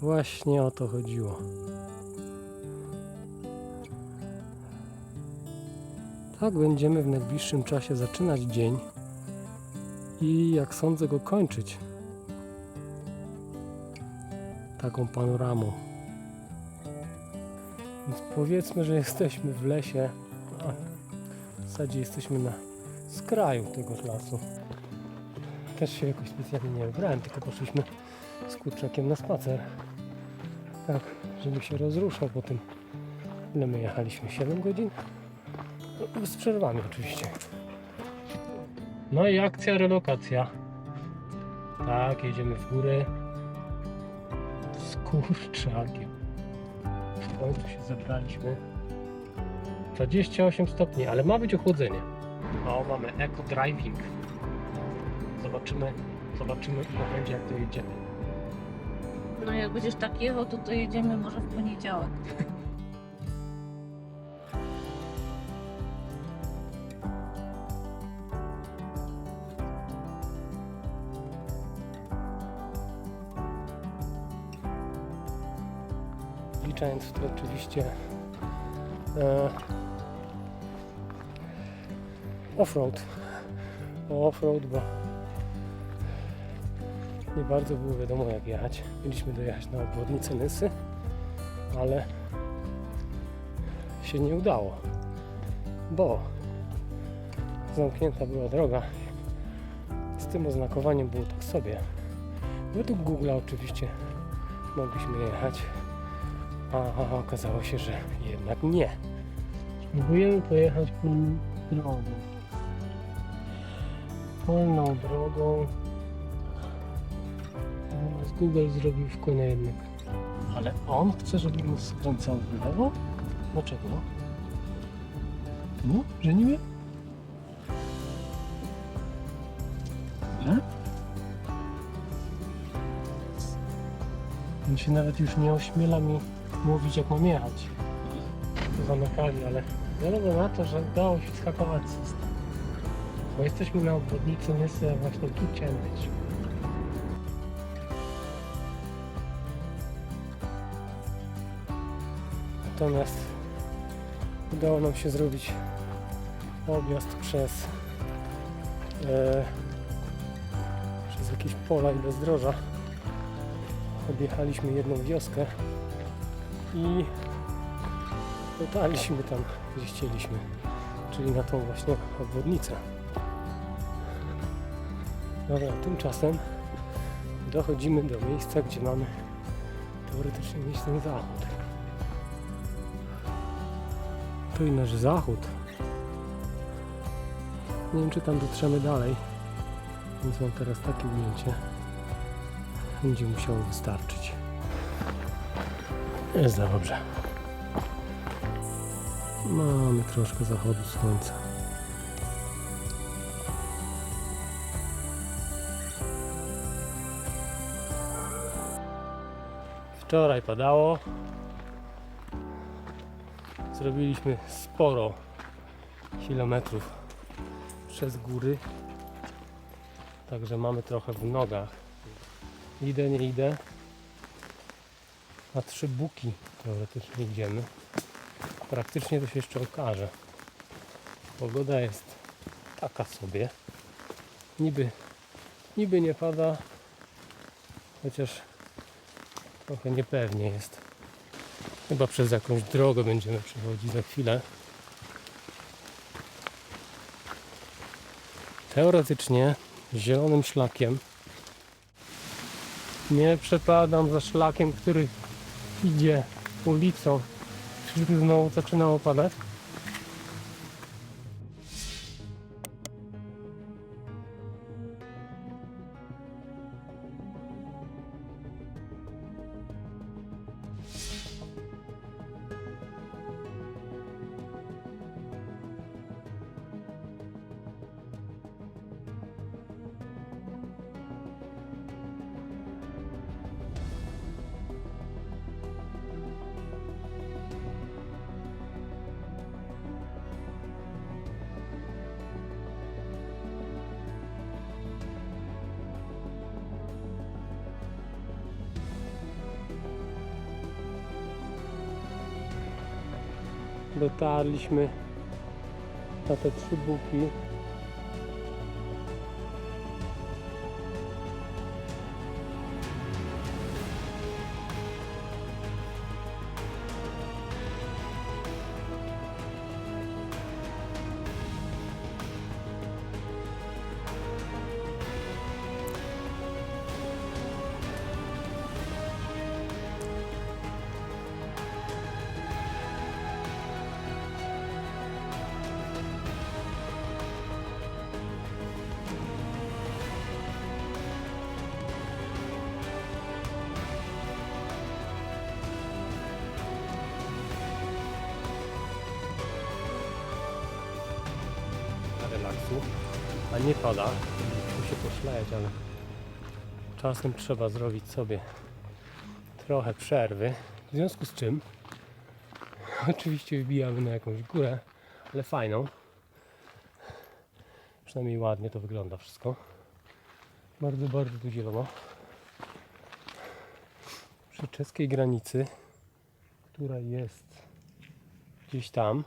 Właśnie o to chodziło. Tak będziemy w najbliższym czasie zaczynać dzień i jak sądzę go kończyć. Taką panoramą. Więc powiedzmy, że jesteśmy w lesie. A w zasadzie jesteśmy na skraju tego lasu. Też się jakoś specjalnie nie wybrałem, tylko poszliśmy z kurczakiem na spacer. Tak, żeby się rozruszał po tym. Ile my jechaliśmy? 7 godzin? No, Z przerwami oczywiście. No i akcja relokacja. Tak, jedziemy w górę. Z kurczakiem. W końcu się zebraliśmy. 28 stopni, ale ma być ochłodzenie. O, mamy eco driving. Zobaczymy, zobaczymy ile będzie jak to jedziemy. No jak będziesz tak jechał, to to jedziemy może w poniedziałek. Wliczając w to oczywiście e, offroad. Offroad, bo nie bardzo było wiadomo jak jechać. Mieliśmy dojechać na obwodnicę Nysy, ale się nie udało, bo zamknięta była droga. Z tym oznakowaniem było tak sobie. Według Google oczywiście mogliśmy jechać, a okazało się, że jednak nie. Spróbujemy pojechać polną drogą. Polną drogą. Google zrobił w konia jednak. Ale on chce, żebym skręcał w lewo? Dlaczego? Tu? Że niby? Nie? On się nawet już nie ośmiela mi mówić, jak mam jechać. Zamykali, ale wygląda na to, że udało się skakować system. Bo jesteśmy na obwodnicy Nysy, właśnie tu chciałem Natomiast udało nam się zrobić objazd przez e, przez jakieś pola i bezdroża. Objechaliśmy jedną wioskę i dotarliśmy tam, gdzie chcieliśmy, czyli na tą właśnie obwodnicę. Dobra, tymczasem dochodzimy do miejsca, gdzie mamy teoretycznie mieć ten zachód. To i nasz zachód. Nie wiem, czy tam dotrzemy dalej, więc mam teraz takie ujęcie. Będzie musiało wystarczyć. Jest dobrze. Mamy troszkę zachodu słońca. Wczoraj padało. Zrobiliśmy sporo kilometrów przez góry. Także mamy trochę w nogach. Idę, nie idę. Na trzy buki teoretycznie idziemy. Praktycznie to się jeszcze okaże. Pogoda jest taka sobie. Niby, niby nie pada, chociaż trochę niepewnie jest. Chyba przez jakąś drogę będziemy przechodzić za chwilę. Teoretycznie zielonym szlakiem nie przepadam za szlakiem, który idzie ulicą. Czyżby znowu zaczynało padać? Dotarliśmy na te trzy buki. Relaksu, a nie pada. Muszę się ale czasem trzeba zrobić sobie trochę przerwy. W związku z czym oczywiście wbijamy na jakąś górę, ale fajną. Przynajmniej ładnie to wygląda wszystko. Bardzo, bardzo tu zielono. Przy czeskiej granicy, która jest gdzieś tam,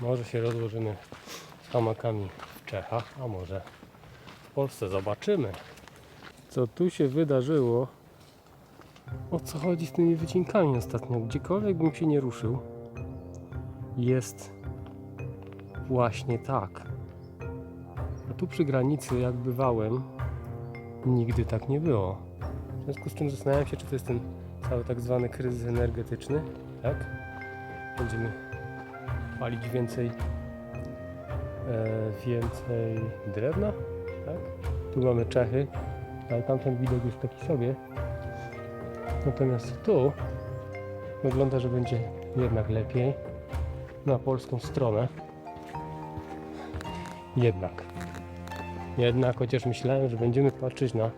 może się rozłożymy z hamakami w Czechach, a może w Polsce. Zobaczymy, co tu się wydarzyło. O co chodzi z tymi wycinkami ostatnio? Gdziekolwiek bym się nie ruszył, jest właśnie tak. A tu przy granicy, jak bywałem, nigdy tak nie było. W związku z czym zastanawiam się, czy to jest ten cały tak zwany kryzys energetyczny, tak? Będziemy palić więcej e, więcej drewna, tak? Tu mamy Czechy, ale tamten widok jest taki sobie. Natomiast tu wygląda, że będzie jednak lepiej na polską stronę. Jednak. Jednak, chociaż myślałem, że będziemy patrzeć na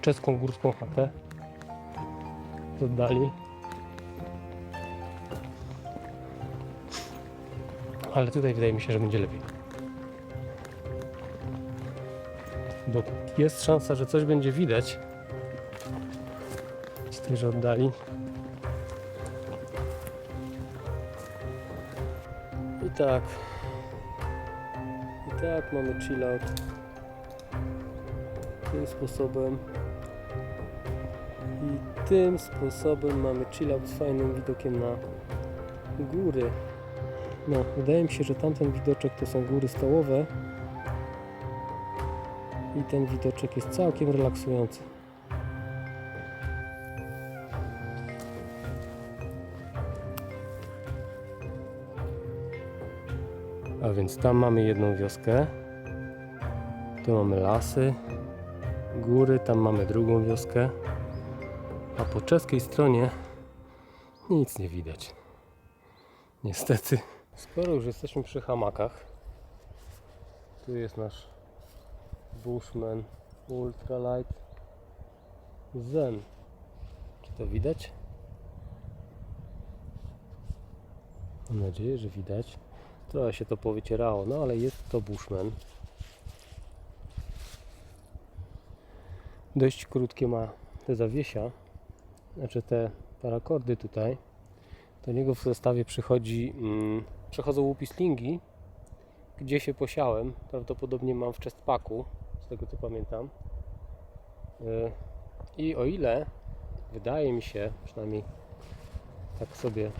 czeską górską chatę z oddali. Ale tutaj wydaje mi się, że będzie lepiej. Bo jest szansa, że coś będzie widać z tejże oddali. I tak. I tak mamy chill out. Tym sposobem. I tym sposobem mamy chill out z fajnym widokiem na góry. No, wydaje mi się, że tamten widoczek to są góry stołowe. I ten widoczek jest całkiem relaksujący. A więc tam mamy jedną wioskę. Tu mamy lasy, góry, tam mamy drugą wioskę. A po czeskiej stronie nic nie widać. Niestety. Skoro już jesteśmy przy hamakach, tu jest nasz Bushman Ultralight Zen. Czy to widać? Mam nadzieję, że widać. Trochę się to powycierało, no ale jest to Bushman. Dość krótkie ma te zawiesia, znaczy te parakordy tutaj. Do niego w zestawie przychodzi, mm, przychodzą łupislingi, gdzie się posiałem. Prawdopodobnie mam w chestpacku, z tego co pamiętam. Y, I o ile wydaje mi się, przynajmniej tak sobie,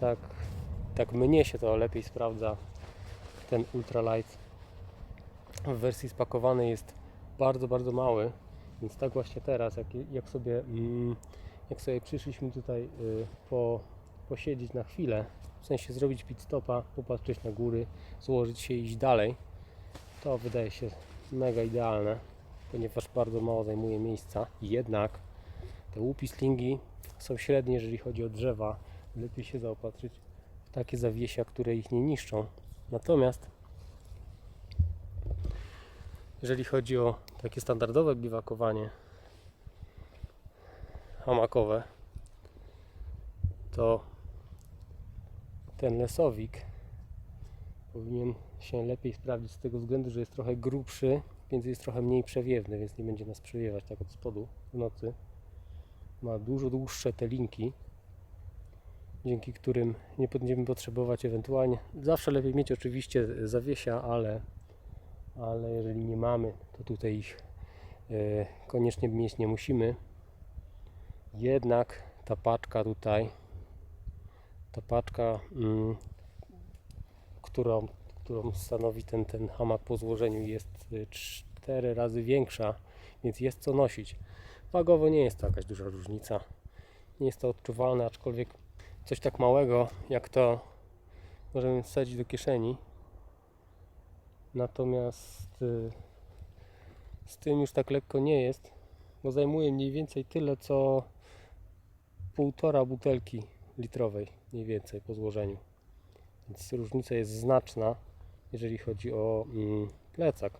tak, tak mnie się to lepiej sprawdza, ten ultralight w wersji spakowanej jest bardzo, bardzo mały. Więc tak właśnie teraz, jak, jak sobie mm, jak sobie przyszliśmy tutaj y, po, posiedzieć na chwilę, w sensie zrobić pit stopa, popatrzeć na góry, złożyć się i iść dalej, to wydaje się mega idealne, ponieważ bardzo mało zajmuje miejsca. Jednak te łupislingi są średnie, jeżeli chodzi o drzewa. Lepiej się zaopatrzyć w takie zawiesia, które ich nie niszczą. Natomiast jeżeli chodzi o takie standardowe biwakowanie, hamakowe, to ten lesowik powinien się lepiej sprawdzić z tego względu, że jest trochę grubszy, więc jest trochę mniej przewiewny, więc nie będzie nas przewiewać tak od spodu w nocy. Ma dużo dłuższe te linki, dzięki którym nie będziemy potrzebować ewentualnie. Zawsze lepiej mieć oczywiście zawiesia, ale, ale jeżeli nie mamy, to tutaj ich e, koniecznie mieć nie musimy. Jednak ta paczka tutaj, ta paczka, mm, którą, którą stanowi ten, ten hamak po złożeniu jest y, cztery razy większa, więc jest co nosić. Wagowo nie jest to jakaś duża różnica. Nie jest to odczuwalne, aczkolwiek coś tak małego jak to możemy wsadzić do kieszeni. Natomiast y, z tym już tak lekko nie jest, bo zajmuje mniej więcej tyle co półtora butelki litrowej, mniej więcej po złożeniu. Więc różnica jest znaczna, jeżeli chodzi o mm, plecak,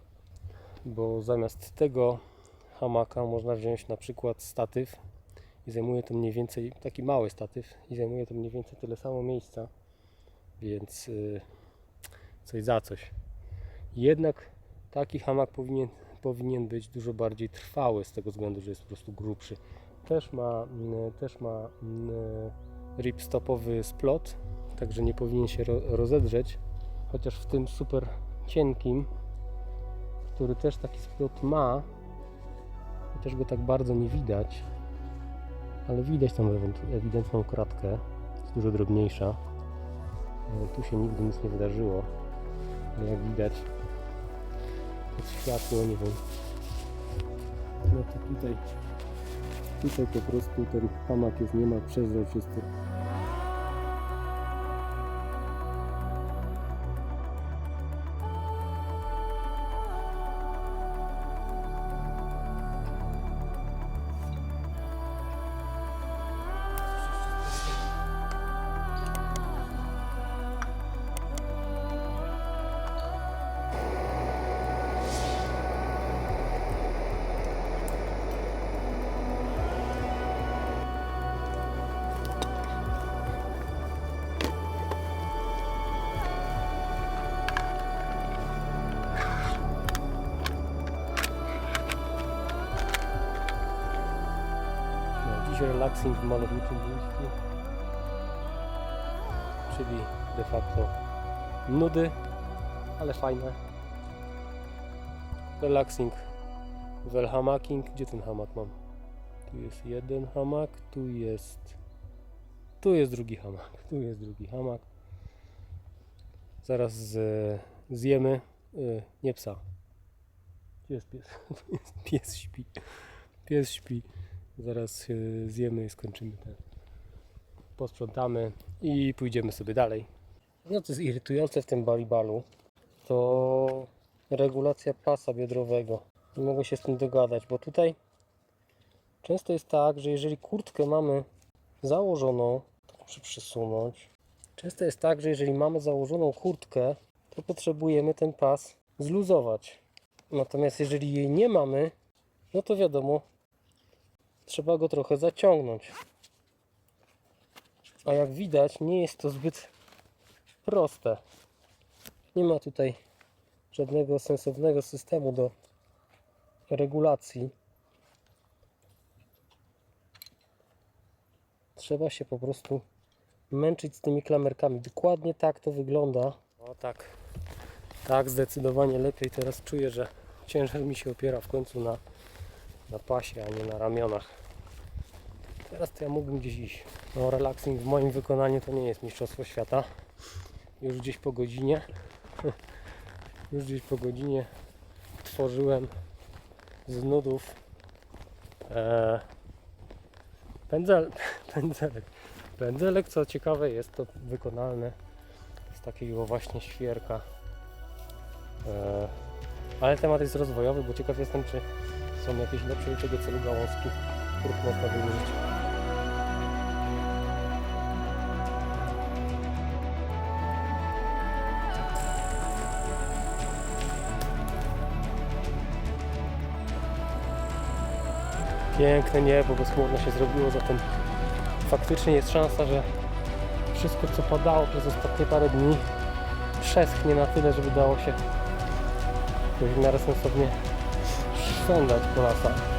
bo zamiast tego hamaka można wziąć na przykład statyw i zajmuje to mniej więcej, taki mały statyw i zajmuje to mniej więcej tyle samo miejsca, więc y, coś za coś. Jednak taki hamak powinien, powinien być dużo bardziej trwały z tego względu, że jest po prostu grubszy. Też ma, mm, też ma mm, ripstopowy splot, także nie powinien się ro, rozedrzeć, chociaż w tym super cienkim, który też taki splot ma, chociaż go tak bardzo nie widać, ale widać tam ewidentną kratkę, jest dużo drobniejsza. E, Tu się nigdy nic nie wydarzyło, ale jak widać, pod światło, nie wiem, no to tutaj, tutaj po prostu ten hamak jest niemal przezroczysty. Relaxing w malowniczym miejscu, czyli de facto nudy, ale fajne. Relaxing well hamaking. Gdzie ten hamak mam? Tu jest jeden hamak, tu jest tu jest drugi hamak, tu jest drugi hamak. Zaraz zjemy y, nie psa. Gdzie jest pies? pies śpi. Pies śpi. Zaraz y, zjemy skończymy ten. Posprzątamy i pójdziemy sobie dalej. No co jest irytujące w tym balibalu, to regulacja pasa biodrowego. Nie mogę się z tym dogadać, bo tutaj często jest tak, że jeżeli kurtkę mamy założoną, to muszę przesunąć. Często jest tak, że jeżeli mamy założoną kurtkę, to potrzebujemy ten pas zluzować. Natomiast jeżeli jej nie mamy, no to wiadomo, trzeba go trochę zaciągnąć. A jak widać, nie jest to zbyt proste. Nie ma tutaj żadnego sensownego systemu do regulacji. Trzeba się po prostu męczyć z tymi klamerkami. Dokładnie tak to wygląda. O tak, tak zdecydowanie lepiej teraz czuję, że ciężar mi się opiera w końcu na, na pasie, a nie na ramionach. Teraz to ja mógłbym gdzieś iść. No relaxing w moim wykonaniu to nie jest mistrzostwo świata. Już gdzieś po godzinie już gdzieś po godzinie tworzyłem z nudów e, pędzel, pędzelek. Pędzelek, co ciekawe, jest to wykonalne z takiego właśnie świerka. E, ale temat jest rozwojowy, bo ciekaw jestem, czy są jakieś do tego celu gałązki, których można wyłożyć. Piękne niebo, bezchmurno się zrobiło, zatem faktycznie jest szansa, że wszystko co padało przez ostatnie parę dni przeschnie na tyle, żeby dało się w miarę sensownie さんだってこなさい